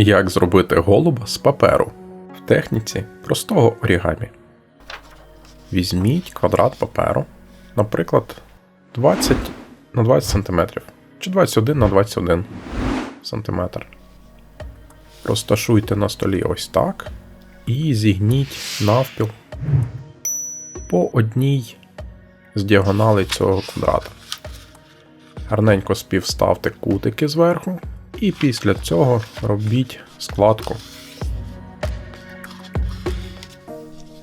Як зробити голуба з паперу в техніці простого орігамі. Візьміть квадрат паперу, наприклад, 20 на 20 см чи 21 на 21 см. Розташуйте на столі ось так і зігніть навпіл по одній з діагоналей цього квадрата. Гарненько співставте кутики зверху, і після цього робіть складку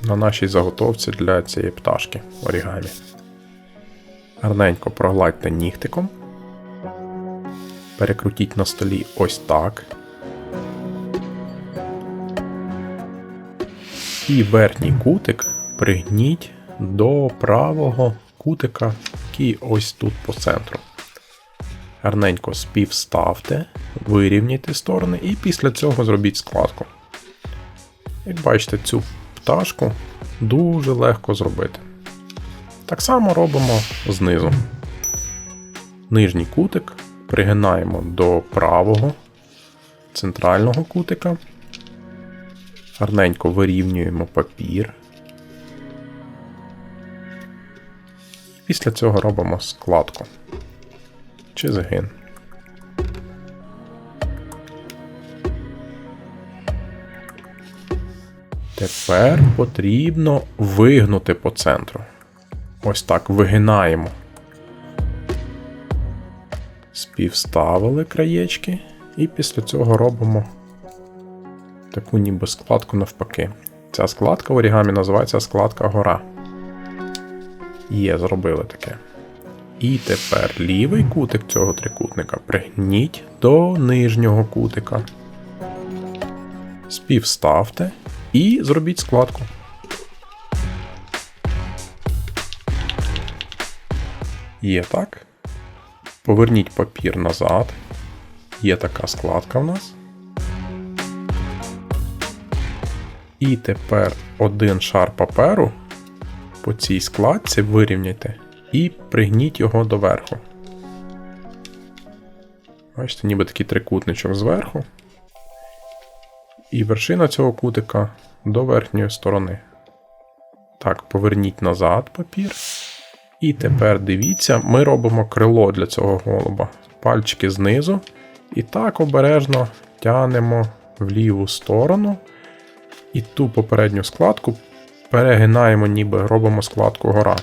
на нашій заготовці для цієї пташки орігамі. Гарненько прогладьте нігтиком. Перекрутіть на столі ось так. І верхній кутик пригніть до правого кутика, який ось тут по центру. Гарненько співставте, вирівняйте сторони і після цього зробіть складку. Як бачите, цю пташку дуже легко зробити. Так само робимо знизу. Нижній кутик пригинаємо до правого центрального кутика. Гарненько вирівнюємо папір. Після цього робимо складку чи згин. Тепер потрібно вигнути по центру. Ось так вигинаємо. Співставили краєчки, і після цього робимо таку ніби складку навпаки. Ця складка в орігамі називається складка гора. Є, зробили таке. І тепер лівий кутик цього трикутника пригніть до нижнього кутика. Співставте і зробіть складку. Є так. Поверніть папір назад. Є така складка в нас. І тепер один шар паперу по цій складці вирівняйте і пригніть його доверху. Бачите, ніби такий трикутничок зверху. І вершина цього кутика до верхньої сторони. Так, поверніть назад папір. І тепер дивіться, ми робимо крило для цього голуба. Пальчики знизу. І так обережно тянемо в ліву сторону. І ту попередню складку перегинаємо, ніби робимо складку гора.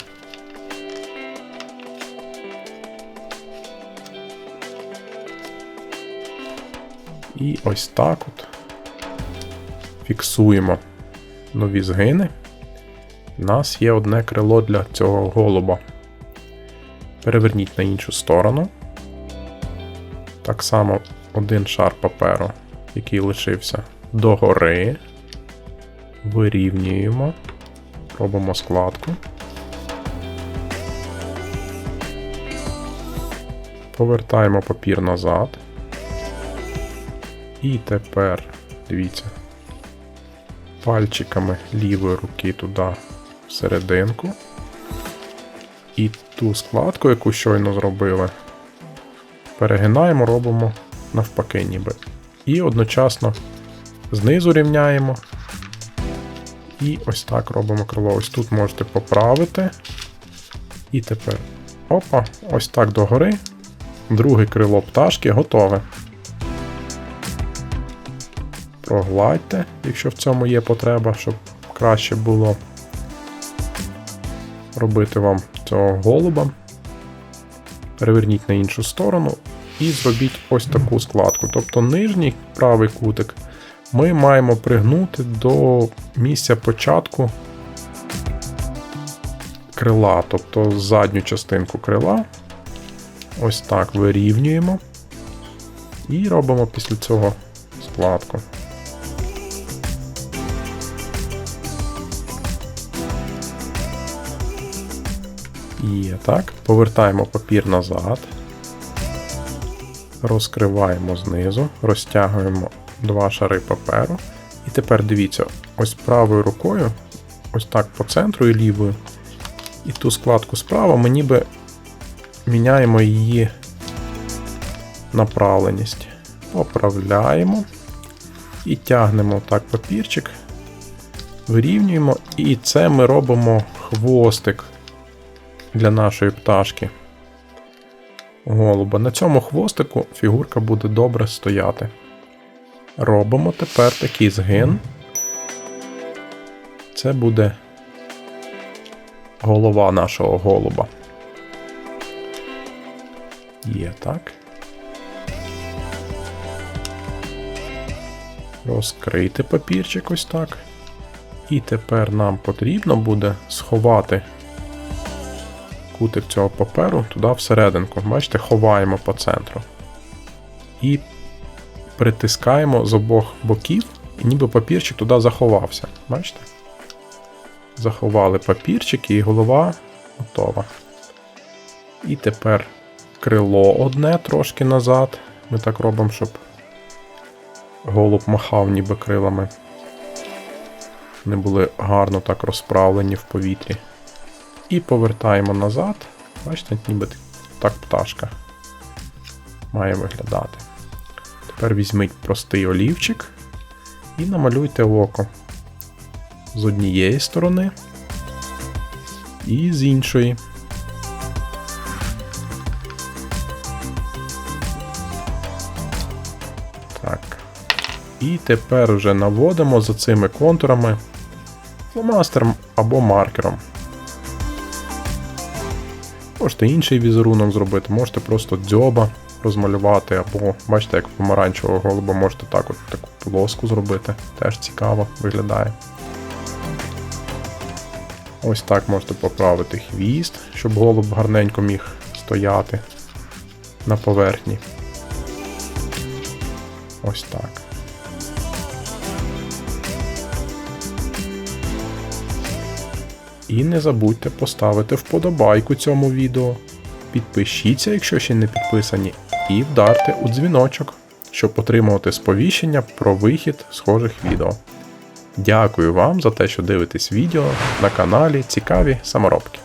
І ось так от фіксуємо нові згини. У нас є одне крило для цього голуба. Переверніть на іншу сторону. Так само один шар паперу, який лишився догори. Вирівнюємо, робимо складку. Повертаємо папір назад. І тепер, дивіться, пальчиками лівої руки туди всерединку. І ту складку, яку щойно зробили, перегинаємо, робимо навпаки, ніби. І одночасно знизу рівняємо. І ось так робимо крило. Ось тут можете поправити. І тепер опа, ось так догори. Друге крило пташки готове прогладьте, якщо в цьому є потреба, щоб краще було робити вам цього голуба. Переверніть на іншу сторону і зробіть ось таку складку. Тобто нижній правий кутик ми маємо пригнути до місця початку крила, тобто задню частинку крила. Ось так вирівнюємо і робимо після цього складку. Є так. Повертаємо папір назад. Розкриваємо знизу, розтягуємо два шари паперу. І тепер дивіться, ось правою рукою, ось так по центру і лівою. І ту складку справа ми ніби міняємо її направленість. Поправляємо. І тягнемо так папірчик, вирівнюємо, і це ми робимо хвостик для нашої пташки. Голуба. На цьому хвостику фігурка буде добре стояти. Робимо тепер такий згин. Це буде голова нашого голуба. Є так. Розкрити папірчик ось так. І тепер нам потрібно буде сховати кутик цього паперу туди всерединку. Бачите, ховаємо по центру. І притискаємо з обох боків, і ніби папірчик туди заховався. Бачите? Заховали папірчик і голова готова. І тепер крило одне трошки назад. Ми так робимо, щоб голуб махав ніби крилами. Не були гарно так розправлені в повітрі. І повертаємо назад. Бачите, ніби так пташка має виглядати. Тепер візьміть простий олівчик і намалюйте око з однієї сторони і з іншої. Так. І тепер вже наводимо за цими контурами фломастером або маркером. Можете інший візерунок зробити, можете просто дзьоба розмалювати, або, бачите, як помаранчевого голуба можете так от таку полоску зробити. Теж цікаво виглядає. Ось так можете поправити хвіст, щоб голуб гарненько міг стояти на поверхні. Ось так. І не забудьте поставити вподобайку цьому відео. Підпишіться, якщо ще не підписані, і вдарте у дзвіночок, щоб отримувати сповіщення про вихід схожих відео. Дякую вам за те, що дивитесь відео на каналі Цікаві саморобки.